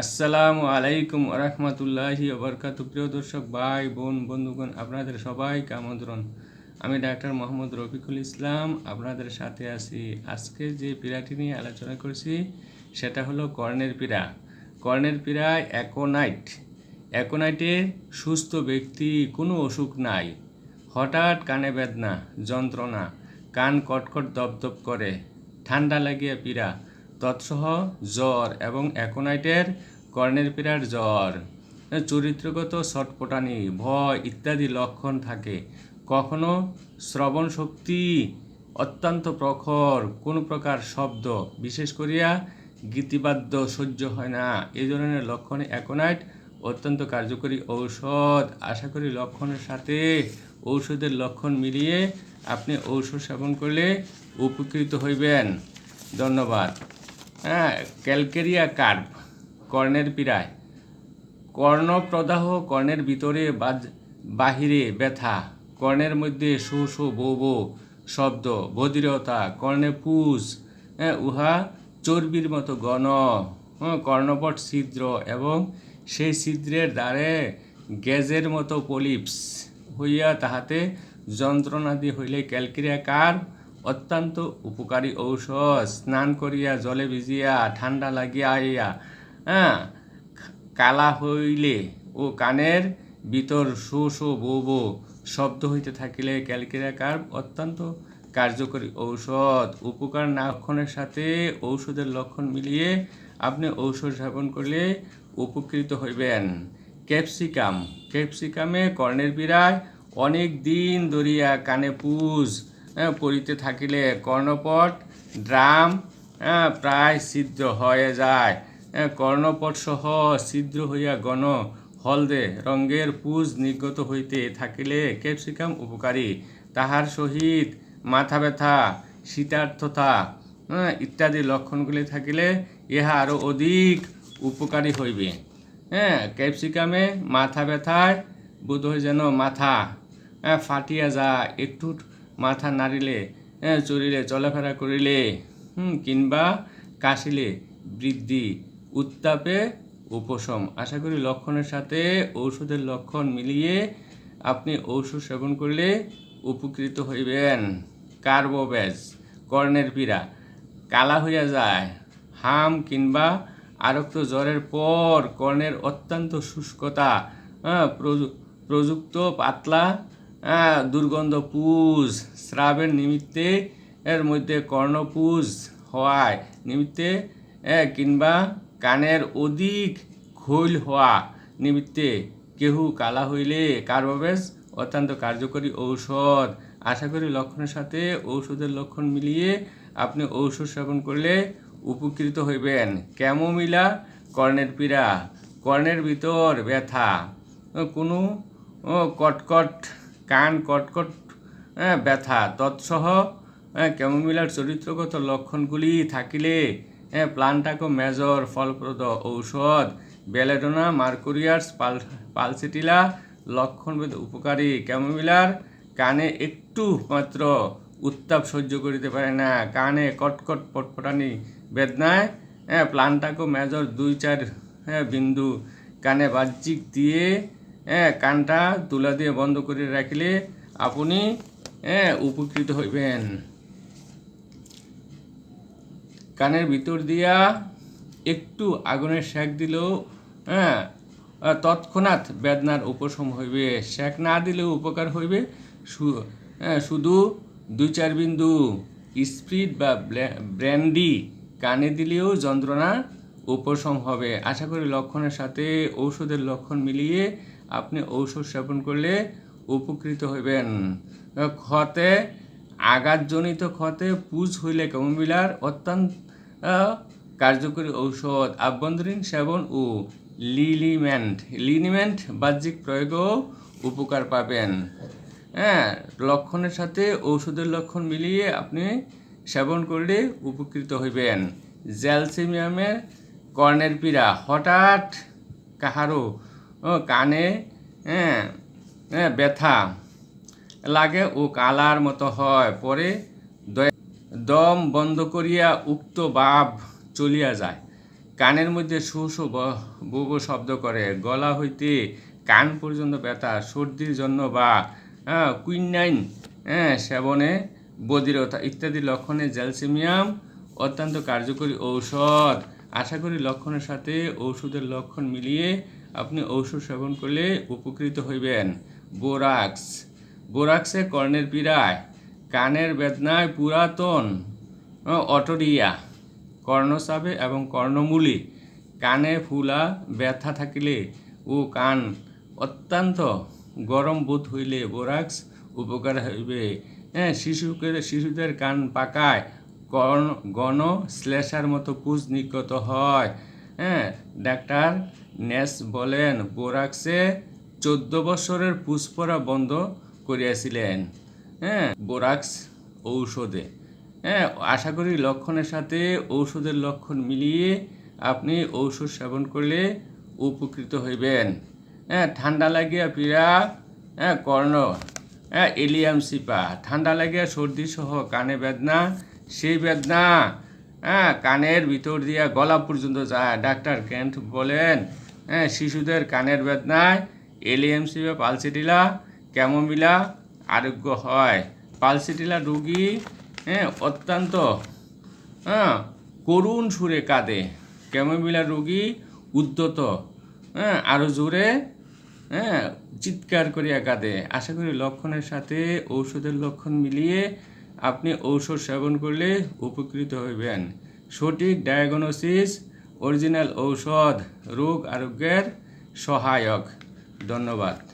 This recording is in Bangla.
আসসালামু আলাইকুম রহমতুল্লাহি বরকাত প্রিয় দর্শক, ভাই, বোন, বন্ধুগণ, আপনাদের সবাইকে আমন্ত্রণ। আমি ডাক্তার মোহাম্মদ রফিকুল ইসলাম, আপনাদের সাথে আছি। আজকে যে পীড়াটি নিয়ে আলোচনা করছি, সেটা হলো কর্ণের পীড়া। কর্ণের পীড়ায় অ্যাকোনাইট অ্যাকোনাইটে সুস্থ ব্যক্তি, কোনো অসুখ নাই। হঠাৎ কানে বেদনা যন্ত্রণা, কান কটকট দপদপ করে, ঠান্ডা লাগিয়া পীড়া। তৎসহ জ্বর এবং অ্যাকোনাইটের কর্ণের পীড়ার জ্বর। চরিত্রগত ছটপটানি, ভয় ইত্যাদি লক্ষণ থাকে। কখনো শ্রবণ শক্তি অত্যন্ত প্রখর, কোনো প্রকার শব্দ, বিশেষ করিয়া গীতিবাদ্য সহ্য হয় না। এই ধরনের লক্ষণে অ্যাকোনাইট অত্যন্ত কার্যকরী ঔষধ। আশা করি লক্ষণের সাথে ঔষধের লক্ষণ মিলিয়ে আপনি ঔষধ সেবন করলে উপকৃত হইবেন। ধন্যবাদ। হ্যাঁ ক্যালকেরিয়া কার্ভ কর্ণের পীড়ায়। কর্ণপ্রদাহ কর্ণের ভিতরে বা বাহিরে ব্যথা কর্ণের মধ্যে শো শো বো বো শব্দ বধিরতা কর্ণে পুষ হ্যাঁ উহা চর্বির মতো গণ হ্যাঁ, কর্ণপট ছিদ্র এবং সেই ছিদ্রের দ্বারে গ্যাজের মতো পলিপস হইয়া তাহাতে যন্ত্রণাদি হইলে ক্যালকেরিয়া কার অত্যন্ত উপকারী ঔষধ। স্নান করিয়া, জলে ভিজিয়া ঠান্ডা লাগিয়া আইয়া হ্যাঁ কালা হইলে ও কানের ভিতর শো শো বো বো শব্দ হইতে থাকিলে ক্যালকেরিয়া কার্ভ অত্যন্ত কার্যকরী ঔষধ। উপকার লক্ষণের সাথে ঔষধের লক্ষণ মিলিয়ে আপনি ঔষধ সেবন করলে উপকৃত হইবেন। ক্যাপসিকাম। ক্যাপসিকামে কর্ণের পীড়ায় অনেক দিন ধরিয়া কানে পুজ পড়িতে থাকিলে কর্ণপট ড্রাম হ্যাঁ, প্রায় ছিদ্র হয়ে যায়। হ্যাঁ, কর্ণপট সহ ছিদ্র হইয়া গণ হলদে রঙ্গের পুজ নির্গত হইতে থাকিলে ক্যাপসিকাম উপকারী। তাহার সহিত মাথা ব্যথা শীতার্থতা হ্যাঁ, ইত্যাদি লক্ষণগুলি থাকিলে ইহা আরও অধিক উপকারী হইবে। হ্যাঁ ক্যাপসিকামে মাথা ব্যথায় বোধ হয় যেন মাথা হ্যাঁ, ফাটিয়া যায় একটু মাথা নাড়িলে চলিলে চলাফেরা করিলে হুম, কিংবা কাশিলে বৃদ্ধি উত্তাপে উপশম। আশা করি লক্ষণের সাথে ঔষধের লক্ষণ মিলিয়ে আপনি ঔষধ সেবন করলে উপকৃত হইবেন। কার্বোভ্যাজ কর্ণের পীড়া কালা হইয়া যায় হাম কিংবা আরক্ত জ্বরের পর কর্ণের অত্যন্ত শুষ্কতা হ্যাঁ, প্রযু- প্রযুক্ত পাতলা হ্যাঁ, দুর্গন্ধ পুজ স্রাবের নিমিত্তে এর মধ্যে কর্ণপুজ হওয়ায় নিমিত্তে কিংবা কানের অধিক খৈল হওয়া নিমিত্তে কেহু কালা হইলে কার্বোভেজ অত্যন্ত কার্যকরী ঔষধ। আশা করি লক্ষণের সাথে ঔষধের লক্ষণ মিলিয়ে আপনি ঔষধ সেবন করলে উপকৃত হইবেন। ক্যামোমিলা কর্ণের পীড়া কর্ণের ভিতর ব্যথা কোনো কটকট কান কটকট ব্যথা তৎসহ ক্যামোমিলার চরিত্রগত লক্ষণগুলি থাকিলে হ্যাঁ, প্লান্টাকো মেজর ফলপ্রদ ঔষধ বেলেডোনা মার্কুরিয়াস পাল পালসিটিলা লক্ষণভেদ উপকারী ক্যামোমিলার কানে একটু মাত্র উত্তাপ সহ্য করিতে পারে না কানে কটকট পটপটানি বেদনায় হ্যাঁ প্লান্টাকো মেজর দুই চার বিন্দু কানে বাহ্যিক দিয়ে হ্যাঁ কানটা তুলা দিয়ে বন্ধ করে রাখলে আপনি হ্যাঁ উপকৃত হইবেন। কানের ভিতর দিয়া একটু আগুনের সেক দিলেও হ্যাঁ তৎক্ষণাৎ বেদনার উপশম হইবে। সেক না দিলেও উপকার হইবে। শুধু দুই চার বিন্দু স্প্রিট বা ব্র্যান্ডি কানে দিলেও যন্ত্রণা উপশম হবে। আশা করি লক্ষণের সাথে ঔষধের লক্ষণ মিলিয়ে আপনি ঔষধ সেবন করলে উপকৃত হইবেন। ক্ষতে, আঘাতজনিত ক্ষতে পুজ হইলে ক্যামোমিলার অত্যন্ত কার্যকরী ঔষধ। আভ্যন্তরীণ সেবন ও লিলিমেন্ট লিনিমেন্ট বাহ্যিক প্রয়োগেও উপকার পাবেন। হ্যাঁ লক্ষণের সাথে ঔষধের লক্ষণ মিলিয়ে আপনি সেবন করলে উপকৃত হইবেন। জ্যালসিমিয়ামের কর্ণের পীড়া। হঠাৎ কাহারও ও, কানে হ্যাঁ হ্যাঁ ব্যথা। লাগে ও কালার মতো হয়। পরে দম বন্ধ করিয়া উক্ত বাপ চলিয়া যায়। কানের মধ্যে শু শু বুবু শব্দ করে। গলা হইতে কান পর্যন্ত ব্যথা সর্দির জন্য বা হ্যাঁ, কুইনাইন হ্যাঁ সেবনে বধিরতা ইত্যাদি লক্ষণে জ্যালসিমিয়াম অত্যন্ত কার্যকরী ঔষধ। আশা করি লক্ষণের সাথে ঔষধের লক্ষণ মিলিয়ে আপনি ঔষধ সেবন করলে উপকৃত হইবেন। বোরাক্স। বোরাক্সে কর্ণের পীড়ায়, কানের বেদনায় পুরাতন অটোরিয়া কর্ণচাপে এবং কর্ণমূলি, কানে ফুলা ব্যথা থাকিলে ও কান অত্যন্ত গরম বোধ হইলে বোরাক্স উপকার হইবে। হ্যাঁ শিশুকে শিশুদের কান পাকায় গণ শ্লেষার মতো পুজ নির্গত হয়। হ্যাঁ ডাক্তার নেস বলেন, বোরাক্সে চোদ্দ বছরের পুষ্পরা বন্ধ করিয়াছিলেন। হ্যাঁ বোরাক্স ঔষধে। হ্যাঁ আশা করি লক্ষণের সাথে ঔষধের লক্ষণ মিলিয়ে আপনি ঔষধ সেবন করলে উপকৃত হইবেন। হ্যাঁ ঠান্ডা লাগিয়া পীড়া হ্যাঁ কর্ণ হ্যাঁ এলিয়াম সিপা, ঠান্ডা লাগিয়া সর্দি সহ কানে বেদনা, সেই বেদনা হ্যাঁ কানের ভিতর দিয়া গলা পর্যন্ত যায়। ডাক্তার কেন্ট বলেন হ্যাঁ শিশুদের কানের বেদনায় এলিয়াম সিপা পালসিটিলা, ক্যামোমিলা আরোগ্য হয়। পালসিটিলা রোগী হ্যাঁ অত্যন্ত হ্যাঁ করুণ সুরে কাঁদে। ক্যামোমিলা রোগী উদ্যত হ্যাঁ আরও জোরে হ্যাঁ চিৎকার করিয়া কাঁদে। আশা করি লক্ষণের সাথে ঔষধের লক্ষণ মিলিয়ে আপনি ঔষধ সেবন করলে উপকৃত হইবেন। সঠিক ডায়াগনোসিস অরিজিনাল ঔষধ রোগ আরোগ্যের সহায়ক। ধন্যবাদ।